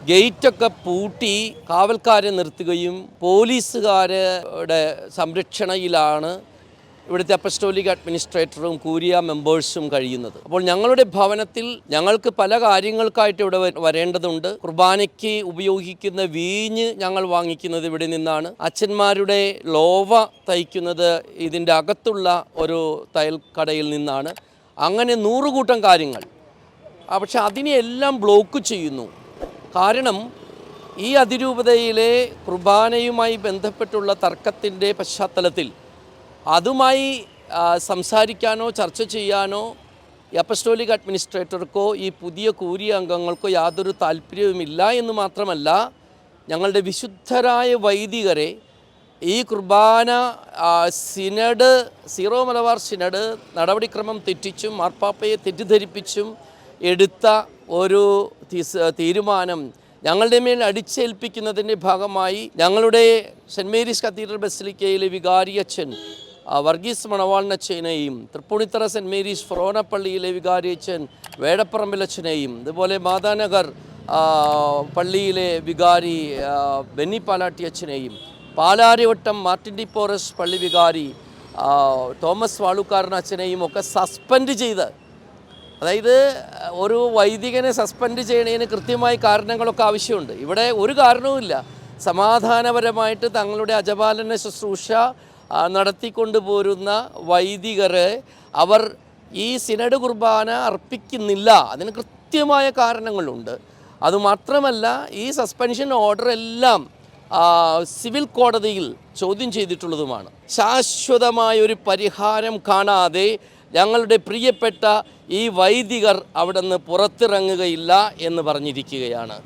ഗേറ്റൊക്കെ പൂട്ടി കാവൽക്കാരെ നിർത്തുകയും പോലീസുകാരുടെ സംരക്ഷണയിലാണ് ഇവിടുത്തെ അപ്പസ്റ്റോലിക് അഡ്മിനിസ്ട്രേറ്ററും കൂരിയ മെമ്പേഴ്സും കഴിയുന്നത്. അപ്പോൾ ഞങ്ങളുടെ ഭവനത്തിൽ ഞങ്ങൾക്ക് പല കാര്യങ്ങൾക്കായിട്ട് ഇവിടെ വരേണ്ടതുണ്ട്. കുർബാനയ്ക്ക് ഉപയോഗിക്കുന്ന വീഞ്ഞ് ഞങ്ങൾ വാങ്ങിക്കുന്നത് ഇവിടെ നിന്നാണ്. അച്ഛന്മാരുടെ ലോവ തയ്ക്കുന്നത് ഇതിന്റെ അകത്തുള്ള ഒരു തയ്യൽക്കടയിൽ നിന്നാണ്. അങ്ങനെ നൂറുകൂട്ടം കാര്യങ്ങൾ. പക്ഷെ അതിനെയെല്ലാം ബ്ലോക്ക് ചെയ്യുന്നു. കാരണം ഈ അതിരൂപതയിലെ കുർബാനയുമായി ബന്ധപ്പെട്ടുള്ള തർക്കത്തിന്റെ പശ്ചാത്തലത്തിൽ അതുമായി സംസാരിക്കാനോ ചർച്ച ചെയ്യാനോ എപ്പസ്റ്റോലിക് അഡ്മിനിസ്ട്രേറ്റർക്കോ ഈ പുതിയ കൂരിയ അംഗങ്ങൾക്കോ യാതൊരു താല്പര്യവുമില്ല എന്ന് മാത്രമല്ല ഞങ്ങളുടെ വിശുദ്ധരായ വൈദികരെ ഈ കുർബാന സിനഡ് സീറോ മലബാർ സിനഡ് നടപടിക്രമം തെറ്റിച്ചും മാർപ്പാപ്പയെ തെറ്റിദ്ധരിപ്പിച്ചും എടുത്ത ഒരു തീരുമാനം ഞങ്ങളുടെ മേൽ അടിച്ചേൽപ്പിക്കുന്നതിന്റെ ഭാഗമായി ഞങ്ങളുടെ സെന്റ് മേരീസ് കത്തീഡ്രൽ ബസിലിക്കയിലെ വികാരിയച്ഛൻ ആ, വർഗീസ് മണവാളിനച്ഛനെയും തൃപ്പൂണിത്തറ സെന്റ് മേരീസ് ഫൊറോനപ്പള്ളിയിലെ വികാരിയച്ഛൻ വേടപ്പറമ്പിലച്ഛനെയും അതുപോലെ മാതാനഗർ പള്ളിയിലെ വികാരി ബെന്നി പാലാട്ടി അച്ഛനെയും പാലാരിവട്ടം മാർട്ടിൻ ഡി പോറസ് പള്ളി വികാരി തോമസ് വാളുക്കാരൻ അച്ഛനെയും ഒക്കെ സസ്പെൻഡ് ചെയ്ത് അതായത് ഒരു വൈദികനെ സസ്പെൻഡ് ചെയ്യണതിന് കൃത്യമായി കാരണങ്ങളൊക്കെ ആവശ്യമുണ്ട്. ഇവിടെ ഒരു കാരണവുമില്ല. സമാധാനപരമായിട്ട് തങ്ങളുടെ അജപാലന ശുശ്രൂഷ നടത്തിക്കൊണ്ട് പോരുന്ന വൈദികരെ അവർ ഈ സിനഡ് കുർബാന അർപ്പിക്കുന്നില്ല. അതിന് കൃത്യമായ കാരണങ്ങളുണ്ട്. അതുമാത്രമല്ല ഈ സസ്പെൻഷൻ ഓർഡർ എല്ലാം സിവിൽ കോടതിയിൽ ചോദ്യം ചെയ്തിട്ടുള്ളതുമാണ്. ശാശ്വതമായ ഒരു പരിഹാരം കാണാതെ ഞങ്ങളുടെ പ്രിയപ്പെട്ട ഈ വൈദികർ അവിടെ നിന്ന് പുറത്തിറങ്ങുകയില്ല എന്ന് പറഞ്ഞിരിക്കുകയാണ്.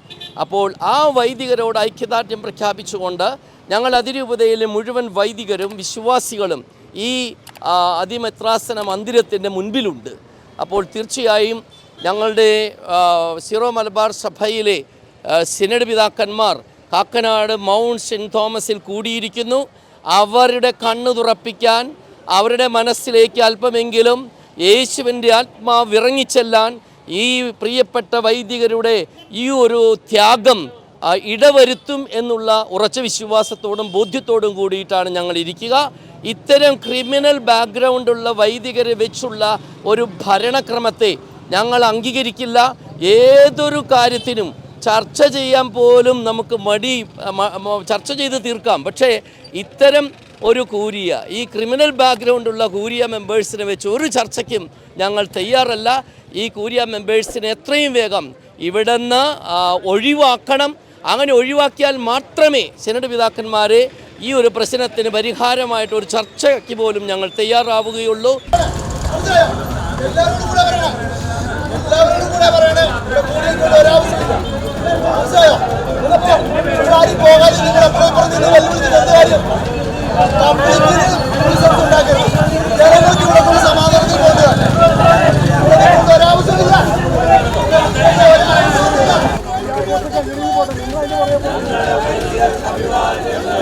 അപ്പോൾ ആ വൈദികരോട് ഐക്യദാർഢ്യം പ്രഖ്യാപിച്ചുകൊണ്ട് ഞങ്ങൾ അതിരൂപതയിലെ മുഴുവൻ വൈദികരും വിശ്വാസികളും ഈ അതിമെത്രാസന മന്ദിരത്തിന്റെ മുൻപിലുണ്ട്. അപ്പോൾ തീർച്ചയായും ഞങ്ങളുടെ സിറോ മലബാർ സഭയിലെ സിനഡ് പിതാക്കന്മാർ കാക്കനാട് മൗണ്ട് സെന്റ് തോമസിൽ കൂടിയിരിക്കുന്നു. അവരുടെ കണ്ണു തുറപ്പിക്കാൻ അവരുടെ മനസ്സിലേക്ക് അല്പമെങ്കിലും യേശുവിന്റെ ആത്മാവ് ഇറങ്ങിച്ചെല്ലാൻ ഈ പ്രിയപ്പെട്ട വൈദികരുടെ ഈ ഒരു ത്യാഗം ഇടവരുത്തും എന്നുള്ള ഉറച്ച വിശ്വാസത്തോടും ബോധ്യത്തോടും കൂടിയിട്ടാണ് ഞങ്ങൾ ഇരിക്കുക. ഇത്തരം ക്രിമിനൽ ബാക്ക്ഗ്രൗണ്ടുള്ള വൈദികരെ വെച്ചുള്ള ഒരു ഭരണക്രമത്തെ ഞങ്ങൾ അംഗീകരിക്കില്ല. ഏതൊരു കാര്യത്തിനും ചർച്ച ചെയ്യാൻ പോലും നമുക്ക് മടി ചർച്ച ചെയ്ത് തീർക്കാം. പക്ഷേ ഇത്തരം ഒരു കൂരിയ ഈ ക്രിമിനൽ ബാക്ക്ഗ്രൗണ്ടുള്ള കൂരിയ മെമ്പേഴ്സിനെ വെച്ച് ഒരു ചർച്ചയ്ക്കും ഞങ്ങൾ തയ്യാറല്ല. ഈ കൂരിയ മെമ്പേഴ്സിനെ എത്രയും വേഗം ഇവിടുന്ന് ഒഴിവാക്കണം. അങ്ങനെ ഒഴിവാക്കിയാൽ മാത്രമേ സെനറ്റ് പിതാക്കന്മാരെ ഈ ഒരു പ്രശ്നത്തിന് പരിഹാരമായിട്ട് ഒരു ചർച്ചയ്ക്ക് പോലും ഞങ്ങൾ തയ്യാറാവുകയുള്ളൂ. എല്ലാവരോടും അഭിവാദ്യങ്ങൾ